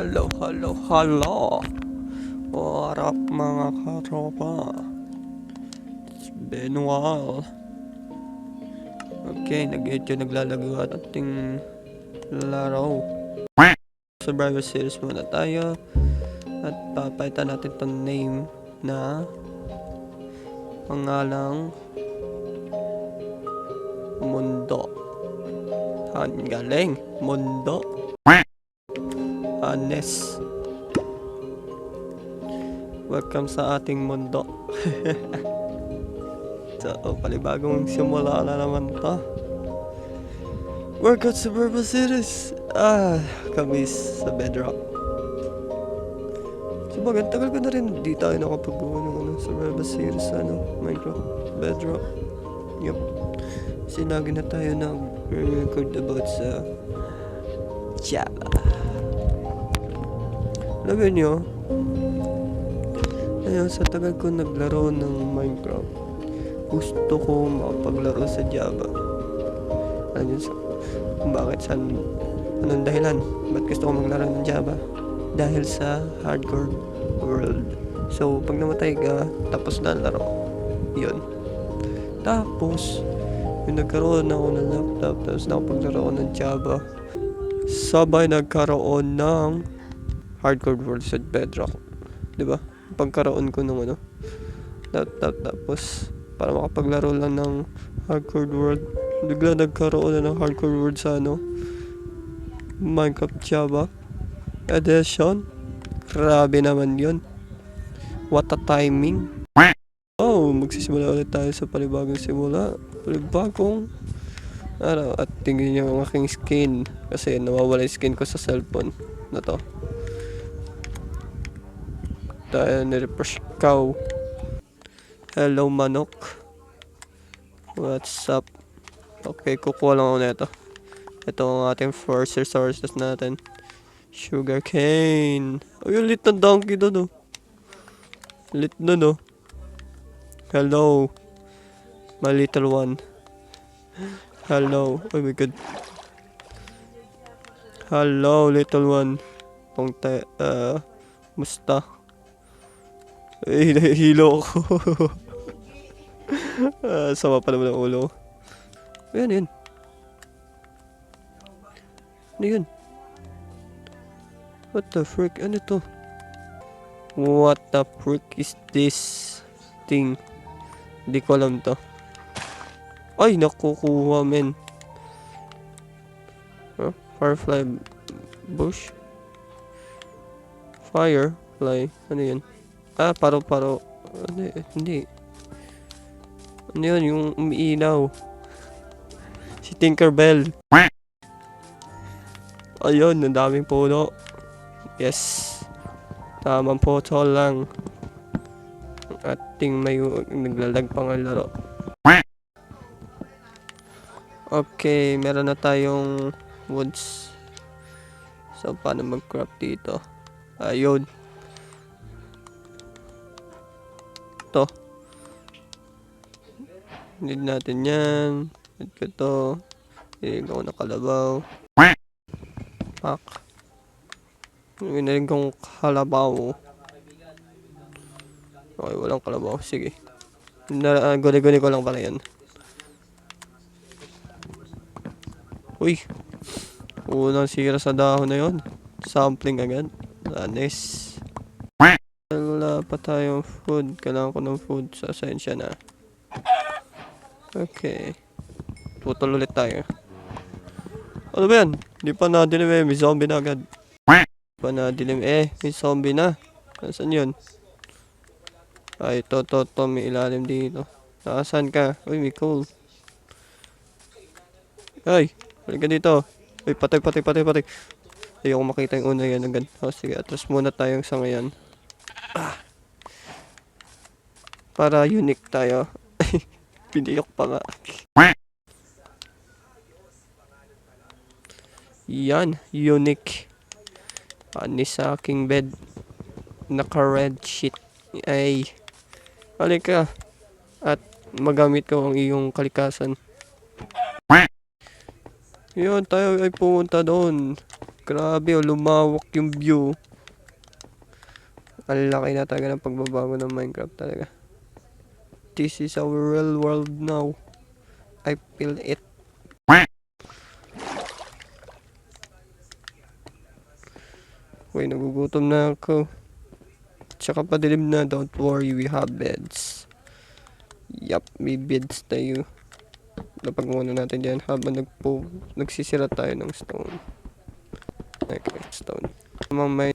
Hello, hello, hello. What up mga katropa? It's been a while. Okay, nag-edyo naglalagawa at ating laro. Survivor Series muna tayo. At papalitan natin tong name na pangalang Mundo. Ang galing. Mundo. Anes. Welcome sa ating mundo. so, oh, palibagong simula na naman to. Workout Suburban Series. Ah, kamis sa bedrock. Sabagay, tagal ko na rin di tayo nakapagawa ng ano, Suburban Series sa ano, Minecraft bedrock. Yup. Kasi lagi na tayo nag-record about sa Java. Alam nyo, ayun, sa tagal ko naglaro ng Minecraft, gusto ko makapaglaro sa Java. Alam nyo, sa, bakit, saan, anong dahilan? Ba't gusto ko maglaro ng Java? Dahil sa hardcore world. So, pag namatay ka, tapos na ang laro. Yun. Tapos, yung nagkaroon ako ng laptop, tapos nakapaglaro ako ng Java. Sabay nagkaroon ng hardcore world sa bedrock. 'Di ba? Pagkaroon ko ng ano, laptop tapos para makapaglaro lang ng hardcore world, bigla nagkaroon na ng hardcore world sa ano, Minecraft Java edition. Grabe naman 'yon. What a timing. Oh, magsisimula ulit tayo sa panibagong simula. Panibagong araw at tingin niyo ang aking skin kasi nawawala yung skin ko sa cellphone na to tayo ni-refresh cow. Hello manok. What's up? Okay kukuha lang ako nito. Ito ang ating first resources natin. Sugar cane. Ay yung lit ng donkey doon oh. Lit nun oh. Hello. My little one. Hello. Oh my god. Hello, little one. Pang ta uh, musta? Ay, nahihilo ako. Ah, sama pa naman ang ulo. Ayan, yun. Ano yun? What the frick? Ano to? What the frick is this thing? Hindi ko alam to. Ay, nakukuha, men. Huh? Firefly bush? Firefly? Ano yun? Ah, paro-paro. Ano? Hindi. Ano yun? Yung umiinaw. Si Tinkerbell. Ayun, ang daming puno. Yes. Tamang photo lang. Ang ating may naglalag pang ang laro. Okay, meron na tayong woods. So, paano mag-craft dito? Ayun. To. Need natin yan. Need ko to. Need ko na kalabaw. Pak. Minarin kong kalabaw. Okay, walang kalabaw. Sige. Na, uh, guni-guni ko lang pala yan. Uy. Unang sira sa dahon na yon. Sampling agad. Anis. Tayong food. Kailangan ko ng food. Sa asensya na. Okay. Tutol ulit tayo. Ano ba yan? Di pa nadilim eh. May zombie na agad. Di pa nadilim eh. May zombie na. Nasaan yun? Ay, to, to, to. May ilalim dito. Nasaan ka? Uy, may coal. Ay, halika dito. Uy, patay, patay, patay, patay. Ayoko makita yung una yan agad. O, sige, atras muna tayong sa ngayon. Ah. Para unique tayo. Piniyok pa nga. Yan, unique. Ani sa aking bed. Naka-red sheet. Ay. Halika. At magamit ko ang iyong kalikasan. Yun, tayo ay pumunta doon. Grabe oh, lumawak yung view. Ang laki na talaga ng pagbabago ng Minecraft talaga. This is our real world now. I feel it. Uy, nagugutom na ako. Tsaka padilim na, don't worry, we have beds. Yup, may beds tayo. Lapag muna natin dyan habang nagpo, nagsisira tayo ng stone. Okay, stone. Tamang may...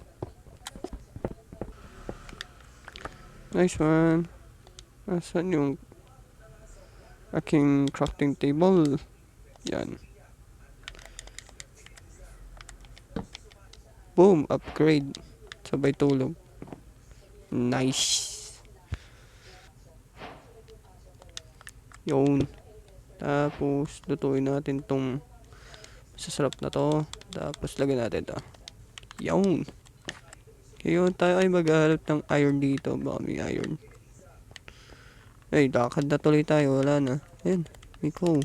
Nice one. Nasaan yung aking crafting table? Yan. Boom! Upgrade. Sabay tulog. Nice. Yun. Tapos, lutuin natin tong sasarap na to. Tapos, lagyan natin to. Yun. Ngayon, tayo ay maghahanap ng iron dito. Baka may iron. Ay, lakad na tuloy tayo. Wala na. Ayan. May coal.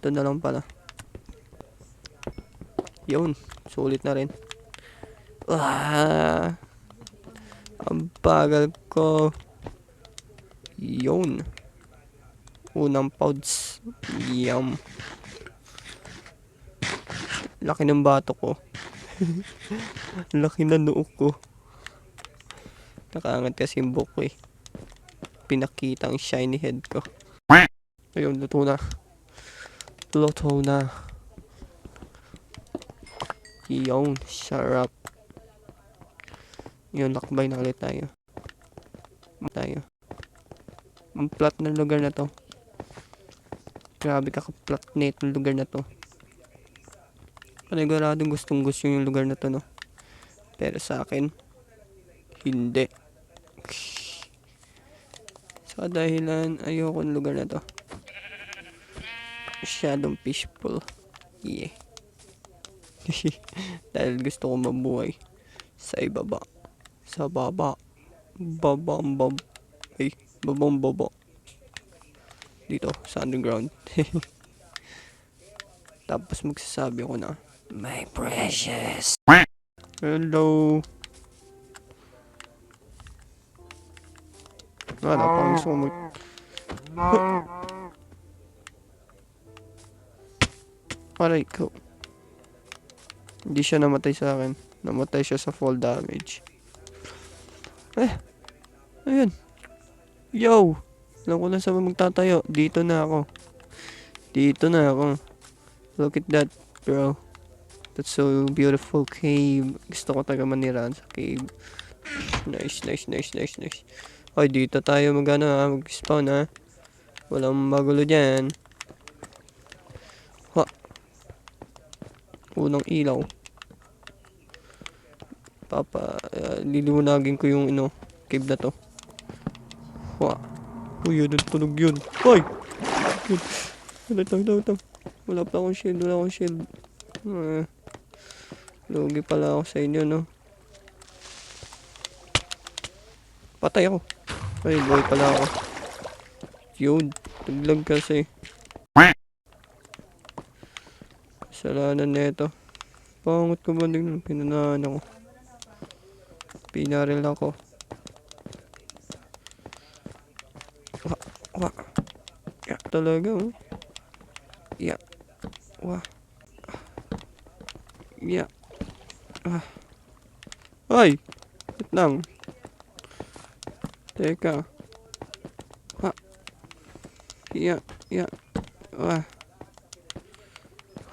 Ito na lang pala. Yun. Sulit na rin. Ah. Ang bagal ko. Yun. Unang pouds. Yum. Laki ng bato ko. Laki na noo ko. Nakaangat kasi yung buhok ko eh. Pinakita ang shiny head ko. Ayun, luto na. Luto na. Yun, sarap. Yun, lakbay na ulit tayo. Tayo. Ang plat ng lugar na to. Grabe kakaplat na itong lugar na to. Paniguradong gustong gusto yung lugar na to, no? Pero sa akin, hindi. Sa dahilan, ayoko ng lugar na to. Masyadong peaceful. Yeah. Dahil gusto ko mabuhay sa ibaba. Sa baba. Babang bab. Ay, babang baba. Dito, sa underground. Tapos magsasabi ako na, My precious. Hello. Pa gusto ko mag... Aray ko. Hindi siya namatay sa akin. Namatay siya sa fall damage. Eh. Ayun. Yo. Alam ko na sa magtatayo. Dito na ako. Dito na ako. Look at that, bro. That's so beautiful cave. Gusto ko talaga manirahan sa cave. Nice, nice, nice, nice, nice. Ay, dito tayo mag ano, ha, mag-spawn ha. Walang magulo dyan. Ha. Unang ilaw. Papa, uh, liliwanagin ko yung ano, cave na to. Wa. Uy, yun, tunog yun. Hoy! Wala, ito, ito, ito. Wala pa akong shield, wala akong shield. Uh, lugi pala ako sa inyo, no? Patay ako. Ay, boy pala ako. Yun, taglag kasi. Kasalanan na ito. Pangot ko ba din pinanahan ako. Pinaril ako. Wa, wa. Ya, talaga oh. Ya. Wa. Ya. Ah. Ay! Wait lang. Teka. Ha. Ya, ya. Wah.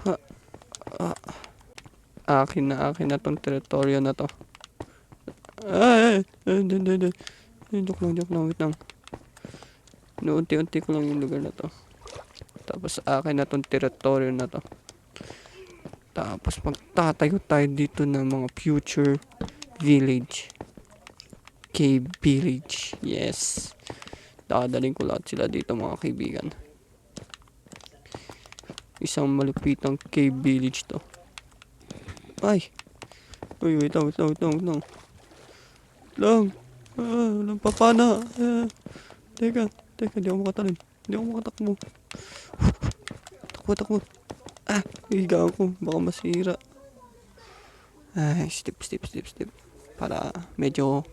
Ha. Ah. Akin na, akin na tong teritoryo na to. Ay, ay, joke lang, joke lang, wait lang. Inuunti-unti ko lang yung lugar na to. Tapos akin na tong teritoryo na to. Tapos magtatayo tayo dito ng mga future village. Cave village. Yes. Dadalhin ko lahat sila dito mga kaibigan. Isang malupitang cave village to. Ay. Uy, wait lang, wait lang, wait lang, wait lang. Lang. Ah, walang papana. Ah, teka, teka, di ako makatalin. Di ako makatakbo. takbo, takbo. Ah, higa ako. Baka masira. Ay, step, step, step, step. Para medyo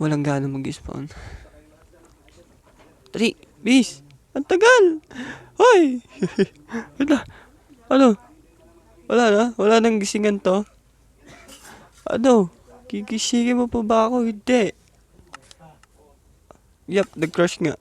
walang gana mag-spawn. Dali, bis! Ang tagal! Hoy! Wala. Ano? Wala na? Wala nang gisingan to? Ano? Gigisingin mo pa ba ako? Hindi. Yep, nag-crush nga.